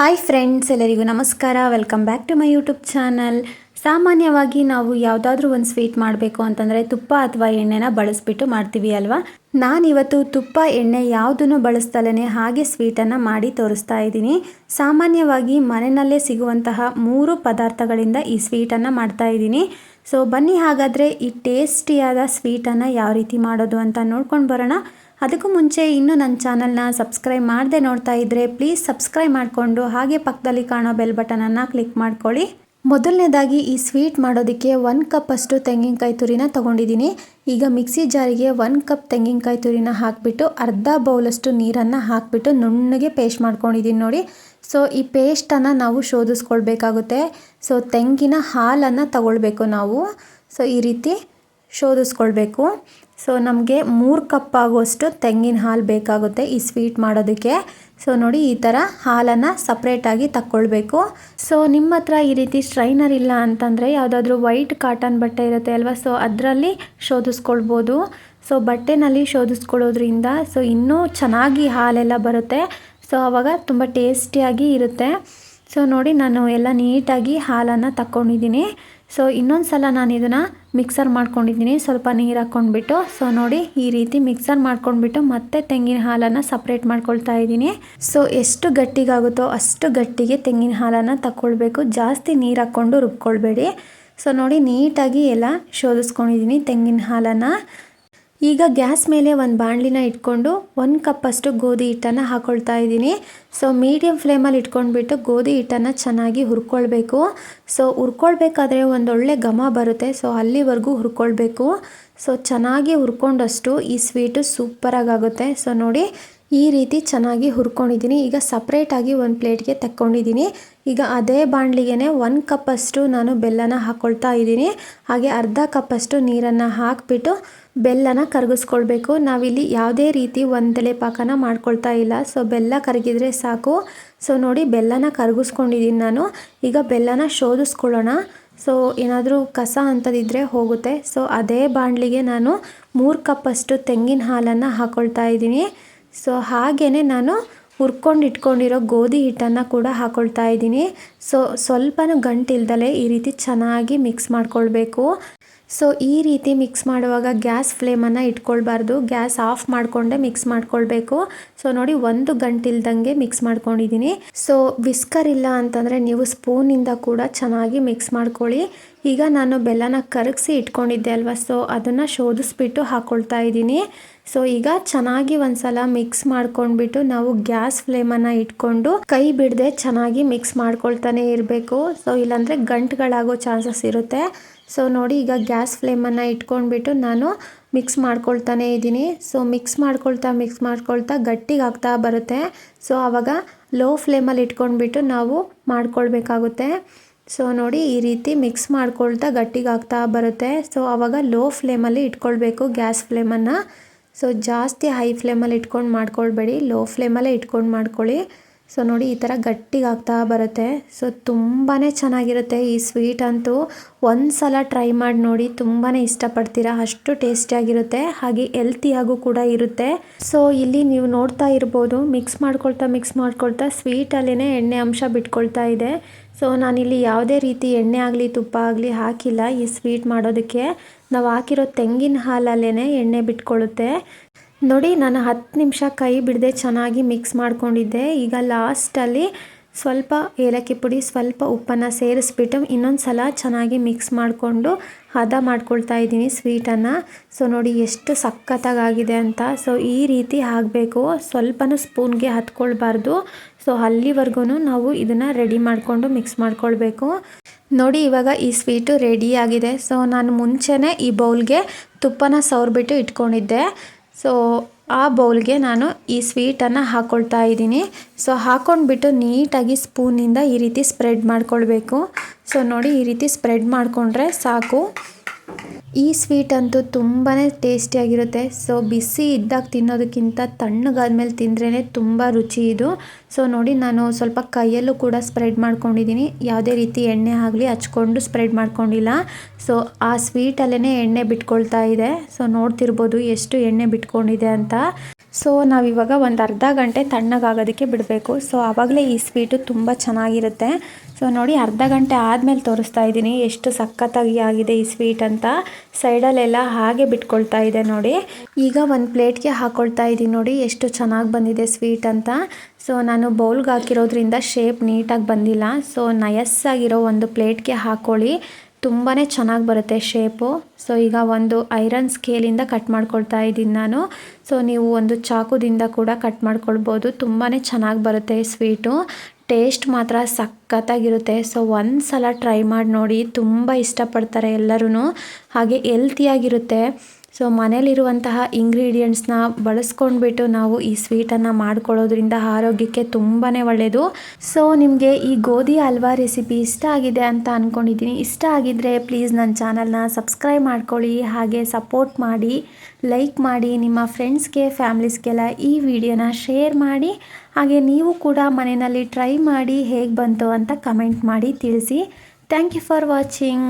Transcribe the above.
Hi friends ಎಲ್ಲರಿಗೂ ನಮಸ್ಕಾರ. Welcome back to my YouTube channel ಸಾಮಾನ್ಯವಾಗಿ ನಾವು ಯಾವುದಾದ್ರೂ ಒಂದು ಸ್ವೀಟ್ ಮಾಡಬೇಕು ಅಂತಂದರೆ ತುಪ್ಪ ಅಥವಾ ಎಣ್ಣೆನ ಬಳಸ್ಬಿಟ್ಟು ಮಾಡ್ತೀವಿ ಅಲ್ವಾ? ನಾನಿವತ್ತು ತುಪ್ಪ, ಎಣ್ಣೆ ಯಾವುದನ್ನು ಬಳಸ್ತಲೇ ಹಾಗೆ ಸ್ವೀಟನ್ನು ಮಾಡಿ ತೋರಿಸ್ತಾ ಇದ್ದೀನಿ. ಸಾಮಾನ್ಯವಾಗಿ ಮನೆಯಲ್ಲೇ ಸಿಗುವಂತಹ ಮೂರು ಪದಾರ್ಥಗಳಿಂದ ಈ ಸ್ವೀಟನ್ನು ಮಾಡ್ತಾ ಇದ್ದೀನಿ. ಸೊ ಬನ್ನಿ ಹಾಗಾದರೆ ಈ ಟೇಸ್ಟಿಯಾದ ಸ್ವೀಟನ್ನು ಯಾವ ರೀತಿ ಮಾಡೋದು ಅಂತ ನೋಡ್ಕೊಂಡು ಬರೋಣ. ಅದಕ್ಕೂ ಮುಂಚೆ ಇನ್ನೂ ನನ್ನ ಚಾನಲ್ನ ಸಬ್ಸ್ಕ್ರೈಬ್ ಮಾಡದೆ ನೋಡ್ತಾ ಇದ್ದರೆ ಪ್ಲೀಸ್ ಸಬ್ಸ್ಕ್ರೈಬ್ ಮಾಡಿಕೊಂಡು ಹಾಗೆ ಪಕ್ಕದಲ್ಲಿ ಕಾಣೋ ಬೆಲ್ ಬಟನನ್ನು ಕ್ಲಿಕ್ ಮಾಡ್ಕೊಳ್ಳಿ. ಮೊದಲನೇದಾಗಿ ಈ ಸ್ವೀಟ್ ಮಾಡೋದಕ್ಕೆ ಒಂದು ಕಪ್ ಅಷ್ಟು ತೆಂಗಿನಕಾಯಿ ತುರಿನ ತೊಗೊಂಡಿದ್ದೀನಿ. ಈಗ ಮಿಕ್ಸಿ ಜಾರಿಗೆ ಒನ್ ಕಪ್ ತೆಂಗಿನಕಾಯಿ ತುರಿನ ಹಾಕಿಬಿಟ್ಟು ಅರ್ಧ ಬೌಲಷ್ಟು ನೀರನ್ನು ಹಾಕಿಬಿಟ್ಟು ನುಣ್ಣಗೆ ಪೇಸ್ಟ್ ಮಾಡ್ಕೊಂಡಿದ್ದೀನಿ ನೋಡಿ. ಸೊ, ಈ ಪೇಸ್ಟನ್ನು ನಾವು ಶೋಧಿಸ್ಕೊಳ್ಬೇಕಾಗುತ್ತೆ. ಸೊ, ತೆಂಗಿನ ಹಾಲನ್ನು ತಗೊಳ್ಬೇಕು ನಾವು. ಸೊ, ಈ ರೀತಿ ಶೋಧಿಸ್ಕೊಳ್ಬೇಕು. ಸೊ ನಮಗೆ ಮೂರು ಕಪ್ ಆಗುವಷ್ಟು ತೆಂಗಿನ ಹಾಲು ಬೇಕಾಗುತ್ತೆ ಈ ಸ್ವೀಟ್ ಮಾಡೋದಕ್ಕೆ. ಸೊ ನೋಡಿ ಈ ಥರ ಹಾಲನ್ನು ಸಪ್ರೇಟಾಗಿ ತಕ್ಕೊಳ್ಬೇಕು. ಸೊ ನಿಮ್ಮ ಹತ್ರ ಈ ರೀತಿ ಸ್ಟ್ರೈನರ್ ಇಲ್ಲ ಅಂತಂದರೆ ಯಾವುದಾದ್ರೂ ವೈಟ್ ಕಾಟನ್ ಬಟ್ಟೆ ಇರುತ್ತೆ ಅಲ್ವಾ? ಸೊ ಅದರಲ್ಲಿ ಶೋಧಿಸ್ಕೊಳ್ಬೋದು. ಸೊ ಬಟ್ಟೆನಲ್ಲಿ ಶೋಧಿಸ್ಕೊಳ್ಳೋದ್ರಿಂದ ಸೊ ಇನ್ನೂ ಚೆನ್ನಾಗಿ ಹಾಲೆಲ್ಲ ಬರುತ್ತೆ. ಸೊ ಆವಾಗ ತುಂಬ ಟೇಸ್ಟಿಯಾಗಿ ಇರುತ್ತೆ. ಸೊ ನೋಡಿ ನಾನು ಎಲ್ಲ ನೀಟಾಗಿ ಹಾಲನ್ನು ತಕ್ಕೊಂಡಿದ್ದೀನಿ. ಸೊ ಇನ್ನೊಂದು ಸಲ ನಾನು ಇದನ್ನು ಮಿಕ್ಸರ್ ಮಾಡ್ಕೊಂಡಿದ್ದೀನಿ. ಸ್ವಲ್ಪ ನೀರು ಹಾಕ್ಕೊಂಡ್ಬಿಟ್ಟು ಸೊ ನೋಡಿ ಈ ರೀತಿ ಮಿಕ್ಸರ್ ಮಾಡ್ಕೊಂಡ್ಬಿಟ್ಟು ಮತ್ತೆ ತೆಂಗಿನ ಹಾಲನ್ನು ಸಪ್ರೇಟ್ ಮಾಡ್ಕೊಳ್ತಾ ಇದ್ದೀನಿ. ಸೊ ಎಷ್ಟು ಗಟ್ಟಿಗಾಗುತ್ತೋ ಅಷ್ಟು ಗಟ್ಟಿಗೆ ತೆಂಗಿನ ಹಾಲನ್ನು ತಗೊಳ್ಬೇಕು ಜಾಸ್ತಿ ನೀರು ಹಾಕ್ಕೊಂಡು ರುಬ್ಕೊಳ್ಬೇಡಿ. ಸೊ ನೋಡಿ ನೀಟಾಗಿ ಎಲ್ಲ ಶೋಧಿಸ್ಕೊಂಡಿದ್ದೀನಿ ತೆಂಗಿನ ಹಾಲನ್ನು. ಈಗ ಗ್ಯಾಸ್ ಮೇಲೆ ಒಂದು ಬಾಣಲಿನ ಇಟ್ಕೊಂಡು ಒಂದು ಕಪ್ಪಷ್ಟು ಗೋಧಿ ಹಿಟ್ಟನ್ನು ಹಾಕೊಳ್ತಾ ಇದ್ದೀನಿ. ಸೊ ಮೀಡಿಯಮ್ ಫ್ಲೇಮಲ್ಲಿ ಇಟ್ಕೊಂಡ್ಬಿಟ್ಟು ಗೋಧಿ ಹಿಟ್ಟನ್ನು ಚೆನ್ನಾಗಿ ಹುರ್ಕೊಳ್ಬೇಕು. ಸೊ ಹುರ್ಕೊಳ್ಬೇಕಾದ್ರೆ ಒಂದೊಳ್ಳೆ ಘಮ ಬರುತ್ತೆ. ಸೊ ಅಲ್ಲಿವರೆಗೂ ಹುರ್ಕೊಳ್ಬೇಕು. ಸೊ ಚೆನ್ನಾಗಿ ಹುರ್ಕೊಂಡಷ್ಟು ಈ ಸ್ವೀಟು ಸೂಪರಾಗಿ ಆಗುತ್ತೆ. ಸೊ ನೋಡಿ ಈ ರೀತಿ ಚೆನ್ನಾಗಿ ಹುರ್ಕೊಂಡಿದ್ದೀನಿ. ಈಗ ಸಪ್ರೇಟಾಗಿ ಒಂದು ಪ್ಲೇಟ್ಗೆ ತಕ್ಕೊಂಡಿದ್ದೀನಿ. ಈಗ ಅದೇ ಬಾಣಲಿಗೆ ಒಂದು ಕಪ್ಪಷ್ಟು ನಾನು ಬೆಲ್ಲನ ಹಾಕ್ಕೊಳ್ತಾ ಇದ್ದೀನಿ. ಹಾಗೆ ಅರ್ಧ ಕಪ್ಪಷ್ಟು ನೀರನ್ನು ಹಾಕಿಬಿಟ್ಟು ಬೆಲ್ಲನ ಕರಗಿಸ್ಕೊಳ್ಬೇಕು. ನಾವಿಲ್ಲಿ ಯಾವುದೇ ರೀತಿ ಒಂದೆಲೆ ಪಾಕನ ಮಾಡ್ಕೊಳ್ತಾ ಇಲ್ಲ. ಸೊ ಬೆಲ್ಲ ಕರಗಿದ್ರೆ ಸಾಕು. ಸೊ ನೋಡಿ ಬೆಲ್ಲನ ಕರಗಿಸ್ಕೊಂಡಿದ್ದೀನಿ ನಾನು. ಈಗ ಬೆಲ್ಲನ ಶೋಧಿಸ್ಕೊಳ್ಳೋಣ. ಸೊ ಏನಾದರೂ ಕಸ ಅಂತದಿದ್ದರೆ ಹೋಗುತ್ತೆ. ಸೊ ಅದೇ ಬಾಣಲಿಗೆ ನಾನು ಮೂರು ಕಪ್ಪಷ್ಟು ತೆಂಗಿನ ಹಾಲನ್ನು ಹಾಕ್ಕೊಳ್ತಾ ಇದ್ದೀನಿ. ಸೊ ಹಾಗೆಯೇ ನಾನು ಹುರ್ಕೊಂಡು ಇಟ್ಕೊಂಡಿರೋ ಗೋಧಿ ಹಿಟ್ಟನ್ನು ಕೂಡ ಹಾಕೊಳ್ತಾ ಇದ್ದೀನಿ. ಸೊ ಸ್ವಲ್ಪನೂ ಗಂಟಿಲ್ದಲೆ ಈ ರೀತಿ ಚೆನ್ನಾಗಿ ಮಿಕ್ಸ್ ಮಾಡ್ಕೊಳ್ಬೇಕು. ಸೊ ಈ ರೀತಿ ಮಿಕ್ಸ್ ಮಾಡುವಾಗ ಗ್ಯಾಸ್ ಫ್ಲೇಮನ್ನು ಇಟ್ಕೊಳ್ಬಾರ್ದು. ಗ್ಯಾಸ್ ಆಫ್ ಮಾಡಿಕೊಂಡೆ ಮಿಕ್ಸ್ ಮಾಡ್ಕೊಳ್ಬೇಕು. ಸೊ ನೋಡಿ ಒಂದು ಗಂಟಿಲ್ದಂಗೆ ಮಿಕ್ಸ್ ಮಾಡ್ಕೊಂಡಿದ್ದೀನಿ. ಸೊ ವಿಸ್ಕರ್ ಇಲ್ಲ ಅಂತಂದರೆ ನೀವು ಸ್ಪೂನಿಂದ ಕೂಡ ಚೆನ್ನಾಗಿ ಮಿಕ್ಸ್ ಮಾಡ್ಕೊಳ್ಳಿ. ಈಗ ನಾನು ಬೆಲ್ಲನ ಕರಗಿಸಿ ಇಟ್ಕೊಂಡಿದ್ದೆ ಅಲ್ವಾ? ಸೊ ಅದನ್ನು ಶೋಧಿಸ್ಬಿಟ್ಟು ಹಾಕ್ಕೊಳ್ತಾ ಇದ್ದೀನಿ. ಸೊ ಈಗ ಚೆನ್ನಾಗಿ ಒಂದ್ಸಲ ಮಿಕ್ಸ್ ಮಾಡ್ಕೊಂಡ್ಬಿಟ್ಟು ನಾವು ಗ್ಯಾಸ್ ಫ್ಲೇಮನ್ನು ಇಟ್ಕೊಂಡು ಕೈ ಬಿಡದೆ ಚೆನ್ನಾಗಿ ಮಿಕ್ಸ್ ಮಾಡ್ಕೊಳ್ತಾನೆ ಇರಬೇಕು. ಸೊ ಇಲ್ಲಾಂದರೆ ಗಂಟುಗಳಾಗೋ ಚಾನ್ಸಸ್ ಇರುತ್ತೆ. ಸೊ ನೋಡಿ ಈಗ ಗ್ಯಾಸ್ ಫ್ಲೇಮನ್ನು ಇಟ್ಕೊಂಡ್ಬಿಟ್ಟು ನಾನು ಮಿಕ್ಸ್ ಮಾಡ್ಕೊಳ್ತಾನೆ ಇದ್ದೀನಿ. ಸೊ ಮಿಕ್ಸ್ ಮಾಡ್ಕೊಳ್ತಾ ಮಿಕ್ಸ್ ಮಾಡ್ಕೊಳ್ತಾ ಗಟ್ಟಿಗೆ ಆಗ್ತಾ ಬರುತ್ತೆ ಸೊ ಆವಾಗ ಲೋ ಫ್ಲೇಮಲ್ಲಿ ಇಟ್ಕೊಂಡ್ಬಿಟ್ಟು ನಾವು ಮಾಡ್ಕೊಳ್ಬೇಕಾಗುತ್ತೆ. ಸೊ ನೋಡಿ ಈ ರೀತಿ ಮಿಕ್ಸ್ ಮಾಡ್ಕೊಳ್ತಾ ಗಟ್ಟಿಗಾಗ್ತಾ ಬರುತ್ತೆ. ಸೊ ಆವಾಗ ಲೋ ಫ್ಲೇಮಲ್ಲಿ ಇಟ್ಕೊಳ್ಬೇಕು ಗ್ಯಾಸ್ ಫ್ಲೇಮನ್ನು ಸೊ ಜಾಸ್ತಿ ಹೈ ಫ್ಲೇಮಲ್ಲಿ ಇಟ್ಕೊಂಡು ಮಾಡ್ಕೊಳ್ಬೇಡಿ. ಲೋ ಫ್ಲೇಮಲ್ಲೇ ಇಟ್ಕೊಂಡು ಮಾಡ್ಕೊಳ್ಳಿ. ಸೊ ನೋಡಿ ಈ ಥರ ಗಟ್ಟಿಗಾಗ್ತಾ ಬರುತ್ತೆ. ಸೊ ತುಂಬಾ ಚೆನ್ನಾಗಿರುತ್ತೆ ಈ ಸ್ವೀಟ್ ಅಂತೂ. ಒಂದು ಸಲ ಟ್ರೈ ಮಾಡಿ ನೋಡಿ ತುಂಬಾ ಇಷ್ಟಪಡ್ತೀರಾ. ಅಷ್ಟು ಟೇಸ್ಟಿಯಾಗಿರುತ್ತೆ ಹಾಗೆ ಹೆಲ್ತಿಯಾಗೂ ಕೂಡ ಇರುತ್ತೆ. ಸೊ ಇಲ್ಲಿ ನೀವು ನೋಡ್ತಾ ಇರ್ಬೋದು ಮಿಕ್ಸ್ ಮಾಡ್ಕೊಳ್ತಾ ಮಿಕ್ಸ್ ಮಾಡ್ಕೊಳ್ತಾ ಸ್ವೀಟಲ್ಲೇ ಎಣ್ಣೆ ಅಂಶ ಬಿಟ್ಕೊಳ್ತಾ ಇದೆ. ಸೊ ನಾನಿಲ್ಲಿ ಯಾವುದೇ ರೀತಿ ಎಣ್ಣೆ ಆಗಲಿ, ತುಪ್ಪ ಆಗಲಿ ಹಾಕಿಲ್ಲ. ಈ ಸ್ವೀಟ್ ಮಾಡೋದಕ್ಕೆ ನಾವು ಹಾಕಿರೋ ತೆಂಗಿನ ಹಾಲಲ್ಲೇ ಎಣ್ಣೆ ಬಿಟ್ಕೊಳ್ಳುತ್ತೆ ನೋಡಿ, ನಾನು ಹತ್ತು ನಿಮಿಷ ಕೈ ಬಿಡದೆ ಚೆನ್ನಾಗಿ ಮಿಕ್ಸ್ ಮಾಡ್ಕೊಂಡಿದ್ದೆ. ಈಗ ಲಾಸ್ಟಲ್ಲಿ ಸ್ವಲ್ಪ ಏಲಕ್ಕಿ ಪುಡಿ, ಸ್ವಲ್ಪ ಉಪ್ಪನ್ನು ಸೇರಿಸ್ಬಿಟ್ಟು ಇನ್ನೊಂದು ಸಲ ಚೆನ್ನಾಗಿ ಮಿಕ್ಸ್ ಮಾಡಿಕೊಂಡು ಹದ ಮಾಡ್ಕೊಳ್ತಾ ಇದ್ದೀನಿ ಸ್ವೀಟನ್ನು ಸೊ ನೋಡಿ ಎಷ್ಟು ಸಖತ್ತಾಗಿದೆ ಅಂತ. ಸೊ ಈ ರೀತಿ ಆಗಬೇಕು. ಸ್ವಲ್ಪನೂ ಸ್ಪೂನ್ಗೆ ಹತ್ಕೊಳ್ಬಾರ್ದು. ಸೊ ಅಲ್ಲಿವರೆಗೂ ನಾವು ಇದನ್ನು ರೆಡಿ ಮಾಡಿಕೊಂಡು ಮಿಕ್ಸ್ ಮಾಡ್ಕೊಳ್ಬೇಕು. ನೋಡಿ ಇವಾಗ ಈ ಸ್ವೀಟು ರೆಡಿ ಆಗಿದೆ. ಸೊ ನಾನು ಮುಂಚೆನೇ ಈ ಬೌಲ್ಗೆ ತುಪ್ಪನ ಸವರ್ಬಿಟ್ಟು ಇಟ್ಕೊಂಡಿದ್ದೆ. ಸೊ ಆ ಬೌಲ್ಗೆ ನಾನು ಈ ಸ್ವೀಟನ್ನು ಹಾಕ್ಕೊಳ್ತಾ ಇದ್ದೀನಿ. ಸೊ ಹಾಕ್ಕೊಂಡ್ಬಿಟ್ಟು ನೀಟಾಗಿ ಸ್ಪೂನಿಂದ ಈ ರೀತಿ ಸ್ಪ್ರೆಡ್ ಮಾಡ್ಕೊಳ್ಬೇಕು. ಸೊ, ನೋಡಿ ಈ ರೀತಿ ಸ್ಪ್ರೆಡ್ ಮಾಡಿಕೊಂಡ್ರೆ ಸಾಕು. ಈ ಸ್ವೀಟ್ ಅಂತೂ ತುಂಬಾ ಟೇಸ್ಟಿಯಾಗಿರುತ್ತೆ ಸೊ ಬಿಸಿ ಇದ್ದಾಗ ತಿನ್ನೋದಕ್ಕಿಂತ ತಣ್ಣಗಾದ್ಮೇಲೆ ತಿಂದ್ರೇ ತುಂಬ ರುಚಿ ಇದು. ಸೊ ನೋಡಿ ನಾನು ಸ್ವಲ್ಪ ಕೈಯಲ್ಲೂ ಕೂಡ ಸ್ಪ್ರೆಡ್ ಮಾಡ್ಕೊಂಡಿದ್ದೀನಿ. ಯಾವುದೇ ರೀತಿ ಎಣ್ಣೆ ಆಗಲಿ ಹಚ್ಕೊಂಡು ಸ್ಪ್ರೆಡ್ ಮಾಡ್ಕೊಂಡಿಲ್ಲ. ಸೊ ಆ ಸ್ವೀಟಲ್ಲೇ ಎಣ್ಣೆ ಬಿಟ್ಕೊಳ್ತಾ ಇದೆ. ಸೊ ನೋಡ್ತಿರ್ಬೋದು ಎಷ್ಟು ಎಣ್ಣೆ ಬಿಟ್ಕೊಂಡಿದೆ ಅಂತ. ಸೊ ನಾವಿವಾಗ ಒಂದು ಅರ್ಧ ಗಂಟೆ ತಣ್ಣಗಾಗೋದಕ್ಕೆ ಬಿಡಬೇಕು. ಸೊ ಆವಾಗಲೇ ಈ ಸ್ವೀಟು ತುಂಬ ಚೆನ್ನಾಗಿರುತ್ತೆ. ಸೊ ನೋಡಿ ಅರ್ಧ ಗಂಟೆ ಆದಮೇಲೆ ತೋರಿಸ್ತಾ ಇದ್ದೀನಿ ಎಷ್ಟು ಸಖತ್ತಾಗಿ ಆಗಿದೆ ಈ ಸ್ವೀಟ್ ಅಂತ. ಸೈಡಲ್ಲೆಲ್ಲ ಹಾಗೆ ಬಿಟ್ಕೊಳ್ತಾ ಇದೆ ನೋಡಿ. ಈಗ ಒಂದು ಪ್ಲೇಟ್ಗೆ ಹಾಕೊಳ್ತಾ ಇದ್ದೀನಿ ನೋಡಿ ಎಷ್ಟು ಚೆನ್ನಾಗಿ ಬಂದಿದೆ ಸ್ವೀಟ್ ಅಂತ. ಸೊ ನಾನು ಬೌಲ್ಗೆ ಹಾಕಿರೋದ್ರಿಂದ ಶೇಪ್ ನೀಟಾಗಿ ಬಂದಿಲ್ಲ. ಸೊ ನಯಸ್ಸಾಗಿರೋ ಒಂದು ಪ್ಲೇಟ್ಗೆ ಹಾಕ್ಕೊಳ್ಳಿ ತುಂಬಾ ಚೆನ್ನಾಗಿ ಬರುತ್ತೆ ಶೇಪು ಸೊ ಈಗ ಒಂದು ಐರನ್ ಸ್ಕೇಲಿಂದ ಕಟ್ ಮಾಡ್ಕೊಳ್ತಾ ಇದ್ದೀನಿ ನಾನು. ಸೊ ನೀವು ಒಂದು ಚಾಕುದಿಂದ ಕೂಡ ಕಟ್ ಮಾಡ್ಕೊಳ್ಬೋದು. ತುಂಬಾ ಚೆನ್ನಾಗಿ ಬರುತ್ತೆ ಸ್ವೀಟು ಟೇಸ್ಟ್ ಮಾತ್ರ ಸಖತ್ತಾಗಿರುತ್ತೆ. ಸೊ ಒಂದು ಸಲ ಟ್ರೈ ಮಾಡಿ ನೋಡಿ. ತುಂಬ ಇಷ್ಟಪಡ್ತಾರೆ ಎಲ್ಲರೂ ಹಾಗೆ ಎಲ್ತಿಯಾಗಿರುತ್ತೆ ಸೊ ಮನೇಲಿರುವಂತಹ ಇಂಗ್ರೀಡಿಯೆಂಟ್ಸ್ನ ಬಳಸ್ಕೊಂಡ್ಬಿಟ್ಟು ನಾವು ಈ ಸ್ವೀಟನ್ನು ಮಾಡ್ಕೊಳ್ಳೋದ್ರಿಂದ ಆರೋಗ್ಯಕ್ಕೆ ತುಂಬಾ ಒಳ್ಳೆಯದು ಸೊ ನಿಮಗೆ ಈ ಗೋಧಿ ಹಲ್ವಾ ರೆಸಿಪಿ ಇಷ್ಟ ಆಗಿದೆ ಅಂತ ಅಂದ್ಕೊಂಡಿದ್ದೀನಿ ಇಷ್ಟ ಆಗಿದ್ದರೆ ಪ್ಲೀಸ್ ನನ್ನ ಚಾನಲ್ನ ಸಬ್ಸ್ಕ್ರೈಬ್ ಮಾಡ್ಕೊಳ್ಳಿ, ಹಾಗೆ ಸಪೋರ್ಟ್ ಮಾಡಿ ಲೈಕ್ ಮಾಡಿ, ನಿಮ್ಮ ಫ್ರೆಂಡ್ಸ್ಗೆ ಫ್ಯಾಮ್ಲೀಸ್ಗೆಲ್ಲ ಈ ವಿಡಿಯೋನ ಶೇರ್ ಮಾಡಿ, ಹಾಗೆ ನೀವು ಕೂಡ ಮನೆಯಲ್ಲಿ ಟ್ರೈ ಮಾಡಿ ಹೇಗೆ ಬಂತು ಅಂತ ಕಮೆಂಟ್ ಮಾಡಿ ತಿಳಿಸಿ. Thank you for watching